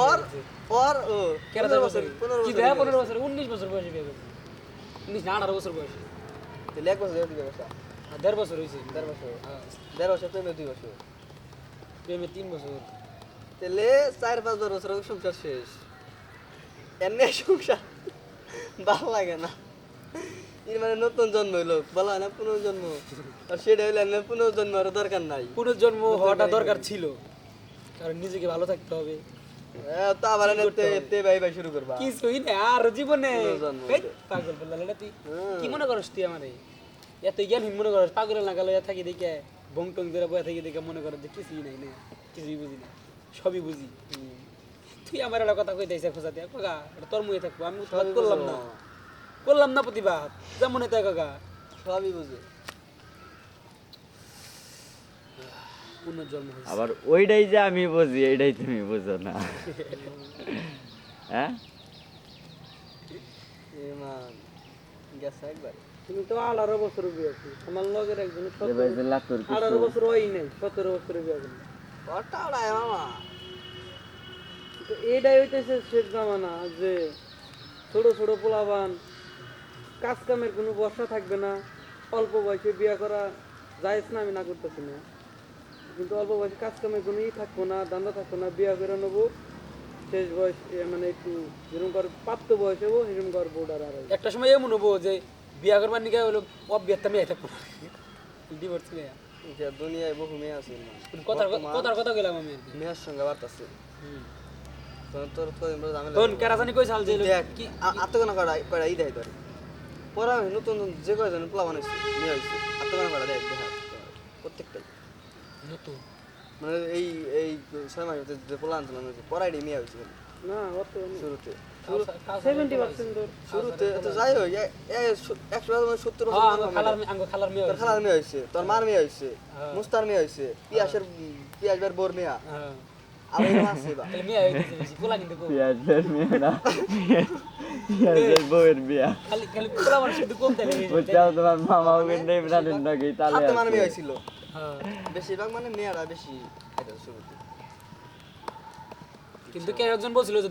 ও বছর? বছর পনেরো কি বছর দেয় পনেরো বছর? উনিশ বছর বয়সে বিয়ে করছে উনিশ না আঠারো বছর বয়সে। তাহলে এক বছর ব্যবসা। দেড় বছর হয়েছে। দেড় বছর। হ্যাঁ, দেড় বছর প্রেমে দুই বছর। প্রেমে তিন বছর। তাহলে চার পাঁচ বছর সংসার শেষ। এমনি সংসার ভালো লাগে না। এর মানে নতুন জন্ম হইল ভালো হয় না পুনর্জন্ম? আর সেটা হইলে এমনি পুনর্জন্ম আর দরকার নাই। পুনর্জন্ম হওয়াটা দরকার ছিল। কারণ নিজেকে ভালো থাকতে হবে। কিছুই না আর জীবনে পাগল তুই। কি মনে করস তুই আমারে? এত জ্ঞানহীন মনে করস থাকি দেখে বং টং ধরে বয়ে থাকি দেখে মনে করস যে কিছুই নাই না কিছুই বুঝি না সবই বুঝি। তুই আমার একটা কথা কই দিয়েছে খোঁজা দিয়া কাকা এটা তোর মুখে থাকব আমি করলাম না। করলাম না প্রতিবাদ যেমন এটা কাকা সবই বুঝে। পুনর্জন্ম আবার ওইটাই যে আমি বুঝি এইটাই তুমি বুঝো না। হ্যাঁ? গেছে একবার। তুমি তো আঠারো বছর বিয়ে আমার লগের একজন আঠারো বছর হয় নাই সতেরো বছরে বিয়ে করল। মামা। তো এইটাই হইতেছে শেষ জামানা যে ছোট ছোট পোলাবান কাজ কামের কোনো বর্ষা থাকবে না অল্প বয়সে বিয়ে করা যাইজ না আমি না করতেছি না। কিন্তু অল্প বয়সে কাজ কামের কোনো ই থাকব না দান্দা থাকব না বিয়া করে নেব। শেষ বয়স এ মানে একটু যেরকম কর প্রাপ্ত বয়স হব সেরকম কর বোর্ডার আর একটা সময় এমন হব যে বিয়া করবার নিকে হলো অবিয়াত আমি থাকব না। ডিভোর্স মেয়ে যে দুনিয়ায় বহু মেয়ে আছে কথার কথার কথা গেলাম আমি মেয়ের সঙ্গে বার্তাছে তোর তো এমন কেরাজানি কই সাল যে কি আত্মগানা করা করা ই দেয় তোর। পরে নতুন নতুন যে কয়জন পোলা বানাইছি মেয়ে হয়েছে আত্মগানা করা দেয় দেখা প্রত্যেকটাই। নতুন। মানে এই এই ছয় মাসের ভিতরে যে পোলা আনছিলাম পড়াইডি মেয়ে হয়েছে না অত শুরুতে। শুরুতে তো যাই হোক একশো সত্তর হ্যাঁ খালার মেয়ে হয়েছে। তোর মার মেয়ে হ্যাঁ। মুস্তার মেয়ে পিয়াসের বোর মেয়া। হ্যাঁ। মামা মানে। হ্যাঁ বেশিরভাগ মানে মেয়েরা বেশি এটা শুরুতে কিন্তু কে একজন বলছিল যে